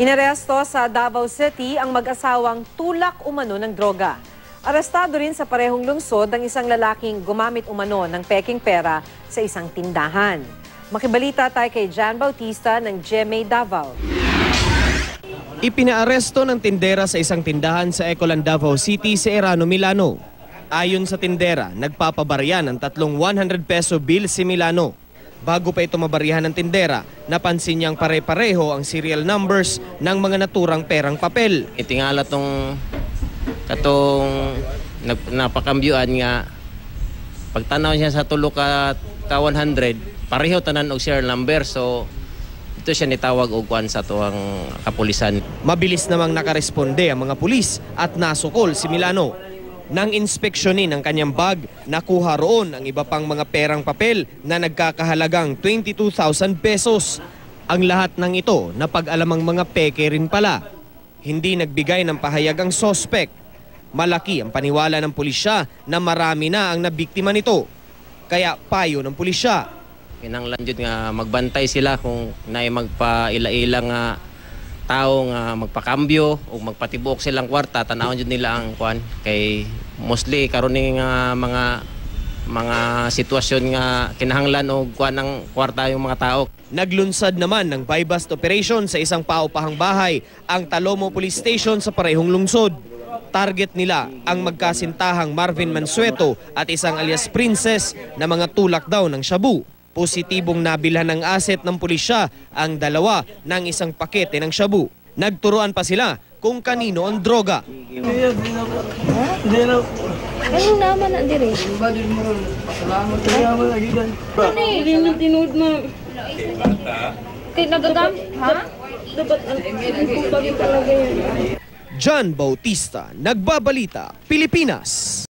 Inaresto sa Davao City ang mag-asawang tulak umano ng droga. Arestado rin sa parehong lungsod ang isang lalaking gumamit umano ng peking pera sa isang tindahan. Makibalita tayo kay Jan Bautista ng GMA Davao. Ipinaaresto ng tindera sa isang tindahan sa Ecoland Davao City sa Erano, Milano. Ayon sa tindera, nagpapabarya ng tatlong 100 peso bill si Milano. Bago pa ito mabaryahan ng tindera, napansin niyang pare-pareho ang serial numbers ng mga naturang perang papel. Itingala tong katong napakambyuan nga pagtanaw niya sa tulo ka, ka 100 pareho tanan og serial number so ito siya nitawag og kwan sa tuwang kapulisan Mabilis namang nakaresponde ang mga pulis at nasukol si Milano. Nang inspeksyonin ang kanyang bag, nakuha roon ang iba pang mga perang papel na nagkakahalagang 22,000 pesos. Ang lahat ng ito napag-alamang mga peke rin pala. Hindi nagbigay ng pahayag ang sospek. Malaki ang paniwala ng pulisya na marami na ang nabiktima nito. Kaya payo ng pulisya, kinahanglan jud nga magbantay sila kung naay magpaila-ila nga tao nga magpakambyo o magpatibuok silang kwarta tanawon jud nila ang kwan kay mostly karon ni nga mga mga sitwasyon nga kinahanglan og kwan ng kwarta yung mga tao Naglunsad naman ng buy-bust operation sa isang paupahang bahay ang Talomo Police Station sa parehong lungsod. Target nila ang magkasintahang Marvin Mansueto at isang alias Princess na mga tulak daw ng shabu. Positibong nabilhan ng asset ng pulisya ang dalawa ng isang pakete ng shabu. Nagturuan pa sila kung kanino ang droga. Ano naman na dire? Ano eh? Hindi na tinood mo. Kay nagagam? Ha? Dapat ang talaga yan. John Bautista, Nagbabalita, Pilipinas.